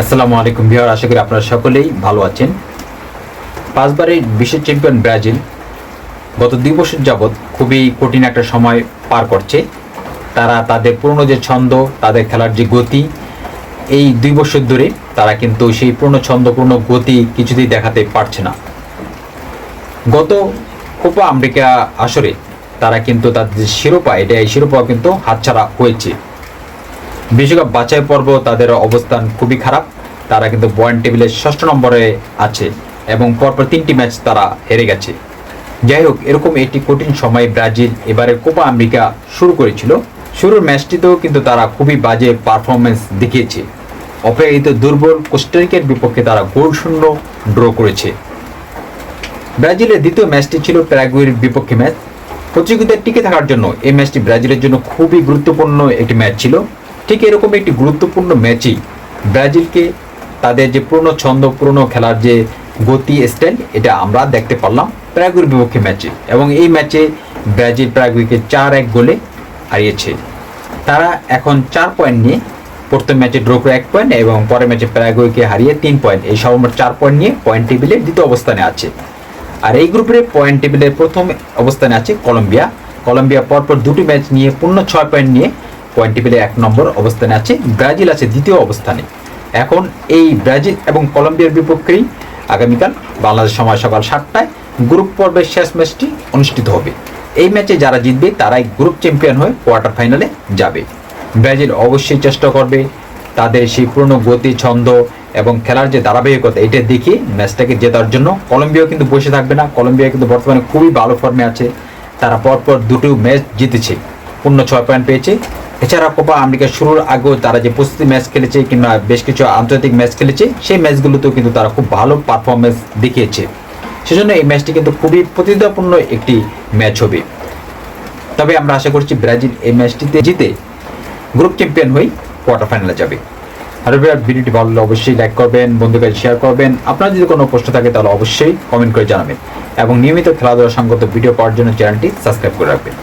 আসসালামু আলাইকুম বিহার আশা করি আপনারা সকলেই ভালো আছেন। পাঁচবারের বিশ্ব চ্যাম্পিয়ন ব্রাজিল গত দুই বছর যাবৎ খুবই কঠিন একটা সময় পার করছে। তারা তাদের পুরনো যে ছন্দ, তাদের খেলার যে গতি, এই দুই বছর ধরে তারা কিন্তু সেই পুরনো ছন্দপূর্ণ গতি কিছুতেই দেখাতে পারছে না। গত কোপা আমেরিকা আসরে তারা কিন্তু তাদের শিরোপা এটা এই শিরোপাও কিন্তু হাতছাড়া হয়েছে। বিশ্বকাপ বাছাই পর্ব, তাদের অবস্থান খুবই খারাপ। তারা কিন্তু পয়েন্ট টেবিলের ষষ্ঠ নম্বরে আছে এবং পরপর তিনটি ম্যাচ তারা হেরে গেছে। যাই হোক, এরকম একটি কঠিন সময়ে ব্রাজিল এবারে কোপা আমেরিকা শুরু করেছিল। শুরুর ম্যাচটিতেও কিন্তু তারা খুবই বাজে পারফরমেন্স দেখিয়েছে। অপেক্ষিত দুর্বল কোস্টারিকের বিপক্ষে তারা গোল শূন্য ড্র করেছে। ব্রাজিলের দ্বিতীয় ম্যাচটি ছিল প্যারাগুয়ের বিপক্ষে ম্যাচ। প্রতিযোগিতায় টিকে থাকার জন্য এই ম্যাচটি ব্রাজিলের জন্য খুবই গুরুত্বপূর্ণ একটি ম্যাচ ছিল। ঠিক এরকম একটি গুরুত্বপূর্ণ ম্যাচই ব্রাজিলকে তাদের যে পুরনো ছন্দ, পুরনো খেলার যে গতি স্টাইল এটা আমরা দেখতে পারলাম প্যারাগুয়ের বিপক্ষে ম্যাচে। এবং এই ম্যাচে ব্রাজিল প্যারাগুয়েকে চার এক গোলে হারিয়েছে। তারা এখন চার পয়েন্ট নিয়ে প্রথম ম্যাচে ড্র করে এক পয়েন্ট এবং পরের ম্যাচে প্যারাগুয়েকে হারিয়ে তিন পয়েন্ট এই সর্বমোট চার পয়েন্ট নিয়ে পয়েন্ট টেবিলের দ্বিতীয় অবস্থানে আছে। আর এই গ্রুপের পয়েন্ট টেবিলের প্রথম অবস্থানে আছে কলম্বিয়া। কলম্বিয়া পরপর দুটি ম্যাচ নিয়ে পূর্ণ ছয় পয়েন্ট নিয়ে পয়েন্ট টেবিলে এক নম্বর অবস্থানে আছে। ব্রাজিল আছে দ্বিতীয় অবস্থানে। এখন এই ব্রাজিল এবং কলম্বিয়ার বিপক্ষেই আগামীকাল বাংলাদেশ সময় সকাল সাতটায় গ্রুপ পর্বের শেষ ম্যাচটি অনুষ্ঠিত হবে। এই ম্যাচে যারা জিতবে, তারাই গ্রুপ চ্যাম্পিয়ন হয়ে কোয়ার্টার ফাইনালে যাবে। ব্রাজিল অবশ্যই চেষ্টা করবে তাদের সেই পুরনো গতি, ছন্দ এবং খেলার যে ধারাবাহিকতা, এটা দেখে ম্যাচটাকে জেতার জন্য। কলম্বিয়াও কিন্তু বসে থাকবে না। কলম্বিয়া কিন্তু বর্তমানে খুবই ভালো ফর্মে আছে। তারা পরপর দুটো ম্যাচ জিতেছে। পূর্ণ ছয় পয়েন্ট পেয়েছে। এছাড়া কোপা আমেরিকা শুরুর আগেও তারা যে প্রস্তুতি ম্যাচ খেলেছে কিংবা বেশ কিছু আন্তর্জাতিক ম্যাচ খেলেছে, সেই ম্যাচগুলোতেও কিন্তু তারা খুব ভালো পারফরমেন্স দেখিয়েছে। সেজন্য এই ম্যাচটি কিন্তু খুবই প্রতিদ্বন্দ্বিপূর্ণ একটি ম্যাচ হবে। তবে আমরা আশা করছি ব্রাজিল এই ম্যাচটিতে জিতে গ্রুপ চ্যাম্পিয়ন হয়ে কোয়ার্টার ফাইনালে যাবে। আর ভিডিওটি ভালো লাগলে অবশ্যই লাইক করবেন বন্ধুকে শেয়ার করবেন। আপনার যদি কোনো প্রশ্ন থাকে তাহলে অবশ্যই কমেন্ট করে জানাবেন। এবং নিয়মিত খেলাধুলা সঙ্গত ভিডিও পাওয়ার জন্য চ্যানেলটি সাবস্ক্রাইব করে রাখবেন।